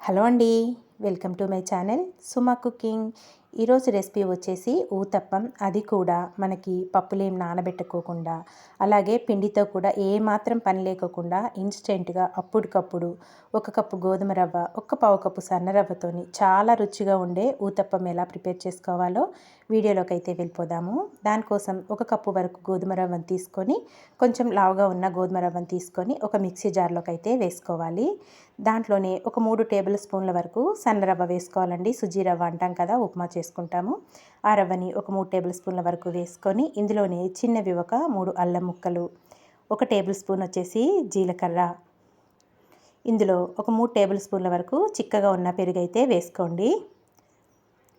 Hello అండి welcome to my channel Suma cooking. ఈరోజు recipe వచ్చేసి ఊతప్పం. అది కూడా మనకి పప్పులేం నానబెట్టుకోకుండా అలాగే పిండితో కూడా ఏమాత్రం పని లేకోకుండా ఇన్స్టెంట్గా అప్పటికప్పుడు ఒక కప్పు గోధుమ రవ్వ ఒక పావు కప్పు సన్న రవ్వతోని చాలా రుచిగా ఉండే ఊతప్పం ఎలా ప్రిపేర్ చేసుకోవాలో వీడియోలోకి అయితే వెళ్ళిపోదాము. దానికోసం ఒక కప్పు వరకు గోధుమ రవ్వను తీసుకొని కొంచెం లావుగా ఉన్న గోధుమ రవ్వను తీసుకొని ఒక మిక్సీ జార్లోకి అయితే వేసుకోవాలి. దాంట్లోనే ఒక మూడు టేబుల్ స్పూన్ల వరకు సన్న రవ్వ వేసుకోవాలండి. సుజీ రవ్వ అంటాం కదా ఉప్మా చేసుకుంటాము. ఆ రవ్వని ఒక మూడు టేబుల్ స్పూన్ల వరకు వేసుకొని ఇందులోనే చిన్నవి ఒక మూడు అల్లం ముక్కలు ఒక టేబుల్ స్పూన్ వచ్చేసి జీలకర్ర. ఇందులో ఒక మూడు టేబుల్ స్పూన్ల వరకు చిక్కగా ఉన్న పెరుగు అయితే వేసుకోండి.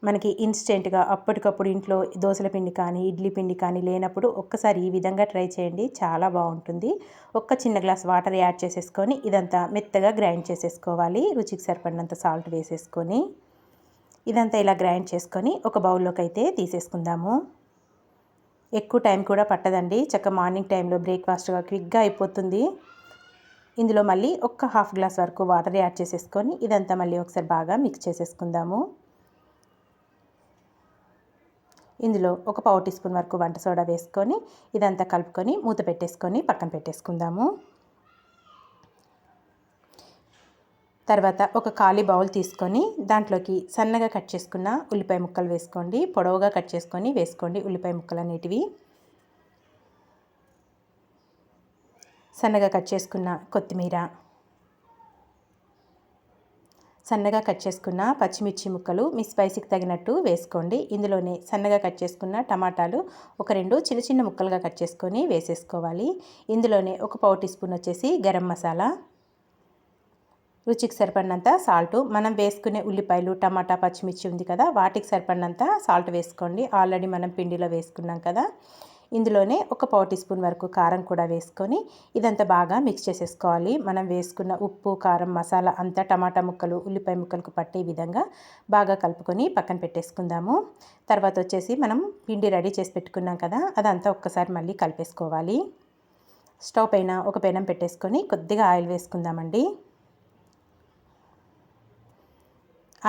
మనకి ఇన్స్టెంట్గా అప్పటికప్పుడు ఇంట్లో దోశల పిండి కానీ ఇడ్లీ పిండి కానీ లేనప్పుడు ఒక్కసారి ఈ విధంగా ట్రై చేయండి. చాలా బాగుంటుంది. ఒక్క చిన్న గ్లాస్ వాటర్ యాడ్ చేసేసుకొని ఇదంతా మెత్తగా గ్రైండ్ చేసేసుకోవాలి. రుచికి సరిపడినంత సాల్ట్ వేసేసుకొని. ఇదంతా ఇలా గ్రైండ్ చేసుకొని ఒక బౌల్లోకి అయితే తీసేసుకుందాము. ఎక్కువ టైం కూడా పట్టదండి. చక్క మార్నింగ్ టైంలో బ్రేక్ఫాస్ట్గా క్విక్గా అయిపోతుంది. ఇందులో మళ్ళీ ఒక్క హాఫ్ గ్లాస్ వరకు వాటర్ యాడ్ చేసేసుకొని ఇదంతా మళ్ళీ ఒకసారి బాగా మిక్స్ చేసేసుకుందాము. ఇందులో ఒక పావు టీ స్పూన్ వరకు వంట సోడా వేసుకొని ఇదంతా కలుపుకొని మూత పెట్టేసుకొని పక్కన పెట్టేసుకుందాము. తర్వాత ఒక ఖాళీ బౌల్ తీసుకొని దాంట్లోకి సన్నగా కట్ చేసుకున్న ఉల్లిపాయ ముక్కలు వేసుకోండి. పొడవుగా కట్ చేసుకొని వేసుకోండి ఉల్లిపాయ ముక్కలు అనేటివి. సన్నగా కట్ చేసుకున్న కొత్తిమీర. సన్నగా కట్ చేసుకున్న పచ్చిమిర్చి ముక్కలు మీ స్పైసీకి తగినట్టు వేసుకోండి. ఇందులోనే సన్నగా కట్ చేసుకున్న టమాటాలు ఒక రెండు చిన్న చిన్న ముక్కలుగా కట్ చేసుకొని వేసేసుకోవాలి. ఇందులోనే ఒక పావు టీ స్పూన్ వచ్చేసి గరం మసాలా. రుచికి సరిపడినంత సాల్ట్. మనం వేసుకునే ఉల్లిపాయలు టమాటా పచ్చిమిర్చి ఉంది కదా వాటికి సరిపడినంత సాల్ట్ వేసుకోండి. ఆల్రెడీ మనం పిండిలో వేసుకున్నాం కదా. ఇందులోనే ఒక పావు టీ స్పూన్ వరకు కారం కూడా వేసుకొని ఇదంతా బాగా మిక్స్ చేసేసుకోవాలి. మనం వేసుకున్న ఉప్పు కారం మసాలా అంతా టమాటా ముక్కలు ఉల్లిపాయ ముక్కలకు పట్టే విధంగా బాగా కలుపుకొని పక్కన పెట్టేసుకుందాము. తర్వాత వచ్చేసి మనం పిండి రెడీ చేసి పెట్టుకున్నాం కదా అదంతా ఒక్కసారి మళ్ళీ కలిపేసుకోవాలి. స్టవ్ పైన ఒక పెనం పెట్టేసుకొని కొద్దిగా ఆయిల్ వేసుకుందామండి.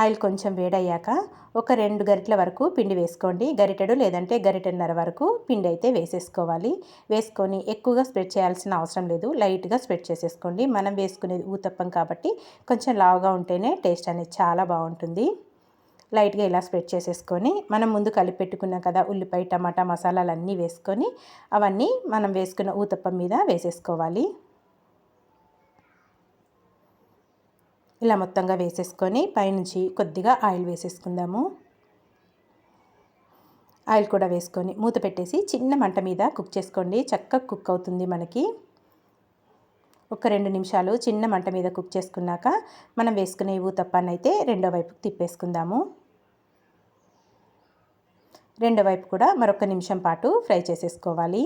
ఆయిల్ కొంచెం వేడయ్యాక ఒక రెండు గరిటెల వరకు పిండి వేసుకోండి. గరిటెడు లేదంటే గరిటెన్నర వరకు పిండి అయితే వేసేసుకోవాలి. వేసుకొని ఎక్కువగా స్ప్రెడ్ చేయాల్సిన అవసరం లేదు. లైట్గా స్ప్రెడ్ చేసేసుకోండి. మనం వేసుకునేది ఊతప్పం కాబట్టి కొంచెం లావుగా ఉంటేనే టేస్ట్ అనేది చాలా బాగుంటుంది. లైట్గా ఇలా స్ప్రెడ్ చేసేసుకొని మనం ముందు కలిపి పెట్టుకున్నాం కదా ఉల్లిపాయ టమాటా మసాలాలు అన్నీ వేసుకొని అవన్నీ మనం వేసుకున్న ఊతప్పం మీద వేసేసుకోవాలి. ఇలా మొత్తంగా వేసేసుకొని పైనుంచి కొద్దిగా ఆయిల్ వేసేసుకుందాము. ఆయిల్ కూడా వేసుకొని మూత పెట్టేసి చిన్న మంట మీద కుక్ చేసుకోండి. చక్కగా కుక్ అవుతుంది మనకి. ఒక రెండు నిమిషాలు చిన్న మంట మీద కుక్ చేసుకున్నాక మనం వేసుకునే ఊతప్పాన్ని అయితే రెండో వైపు తిప్పేసుకుందాము. రెండో వైపు కూడా మరొక నిమిషం పాటు ఫ్రై చేసేసుకోవాలి.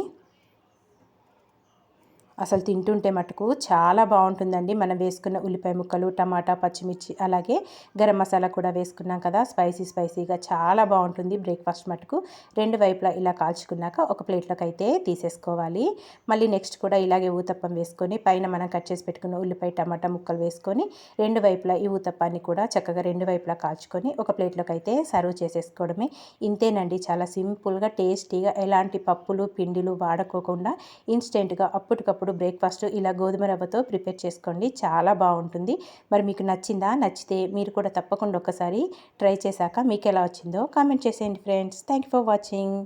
అసలు తింటుంటే మటుకు చాలా బాగుంటుందండి. మనం వేసుకున్న ఉల్లిపాయ ముక్కలు టమాటా పచ్చిమిర్చి అలాగే గరం మసాలా కూడా వేసుకున్నాం కదా స్పైసీ స్పైసీగా చాలా బాగుంటుంది బ్రేక్ఫాస్ట్ మటుకు. రెండు వైపులా ఇలా కాల్చుకున్నాక ఒక ప్లేట్లోకి అయితే తీసేసుకోవాలి. మళ్ళీ నెక్స్ట్ కూడా ఇలాగే ఊతప్పం వేసుకొని పైన మనం కట్ చేసి పెట్టుకున్న ఉల్లిపాయ టమాటా ముక్కలు వేసుకొని రెండు వైపులా ఈ ఊతప్పాన్ని కూడా చక్కగా రెండు వైపులా కాల్చుకొని ఒక ప్లేట్లోకి అయితే సర్వ్ చేసేసుకోవడమే. ఇంతేనండి చాలా సింపుల్గా టేస్టీగా ఎలాంటి పప్పులు పిండిలు వాడుకోకుండా ఇన్స్టెంట్గా అప్పటికప్పుడు అప్పుడు బ్రేక్ఫాస్ట్ ఇలా గోధుమ రవ్వతో ప్రిపేర్ చేసుకోండి. చాలా బాగుంటుంది. మరి మీకు నచ్చిందా? నచ్చితే మీరు కూడా తప్పకుండా ఒకసారి ట్రై చేశాక మీకు ఎలా వచ్చిందో కామెంట్ చేసేయండి ఫ్రెండ్స్. Thank for watching.